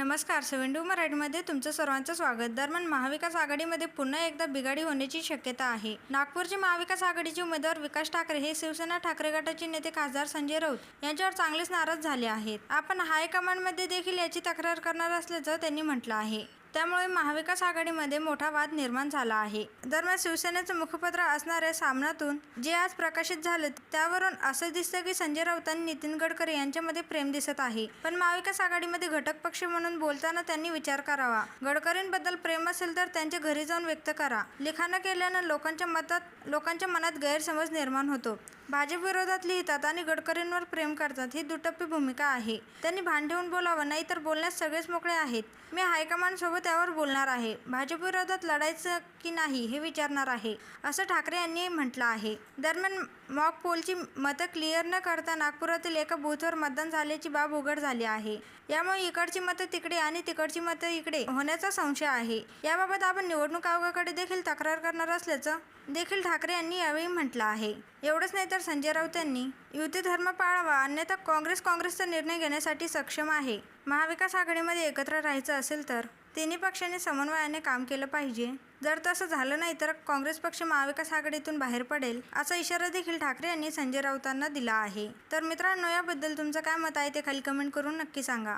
नमस्कार सेव्हन मराठीमध्ये तुमचं सर्वांचं स्वागत. दरम्यान महाविकास आघाडीमध्ये पुन्हा एकदा बिघाडी होण्याची शक्यता आहे. नागपूरचे महाविकास आघाडीचे उमेदवार विकास ठाकरे हे शिवसेना ठाकरे गटाचे नेते खासदार संजय राऊत यांच्यावर चांगलेच नाराज झाले आहेत. आपण हायकमांडमध्ये देखील याची तक्रार करणार असल्याचं त्यांनी म्हटलं आहे. त्यामुळे महाविकास आघाडीमध्ये मोठा वाद निर्माण झाला आहे. दरम्यान शिवसेनेचं मुखपत्र असणाऱ्या सामनातून जे आज प्रकाशित झालं त्यावरून असं दिसतं की संजय राऊत आणि नितीन गडकरी यांच्यामध्ये प्रेम दिसत आहे. पण महाविकास आघाडीमध्ये घटक पक्ष म्हणून बोलताना त्यांनी विचार करावा. गडकरींबद्दल प्रेम असेल तर त्यांच्या घरी जाऊन व्यक्त करा. लिखाणं केल्यानं लोकांच्या मतात लोकांच्या मनात गैरसमज निर्माण होतो. भाजप विरोधात लिहितात आणि गडकरींवर प्रेम करतात ही दुटप्पी भूमिका आहे. त्यांनी भान ठेवून बोलावं नाहीतर बोलण्यास सगळेच मोकळे आहेत. मी हायकमांडसोबत त्यावर बोलणार आहे. भाजप विरोधात लढायचं की नाही हे विचारणार आहे असं ठाकरे यांनी म्हटलं आहे. दरम्यान मॉक पोलची मतं क्लिअर न करता नागपुरातील एका बूथवर मतदान झाल्याची बाब उघड झाली आहे. यामुळे इकडची मतं तिकडे आणि तिकडची मतं इकडे होण्याचा संशय आहे. याबाबत आपण निवडणूक आयोगाकडे देखील तक्रार करणार असल्याचं देखील ठाकरे यांनी यावेळी म्हटलं आहे. एवढंच नाही तर संजय राऊत यांनी युती धर्म पाळावा अन्यथा काँग्रेस काँग्रेसचा निर्णय घेण्यासाठी सक्षम आहे. महाविकास आघाडीमध्ये एकत्र राहायचं असेल तर? तिन्ही पक्षांनी समन्वयाने काम केलं पाहिजे. जर तसं झालं नाही तर काँग्रेस पक्ष महाविकास आघाडीतून बाहेर पडेल असा इशारा देखील ठाकरे यांनी संजय राऊतांना दिला आहे. तर मित्रांनो याबद्दल तुमचं काय मत आहे ते खाली कमेंट करून नक्की सांगा.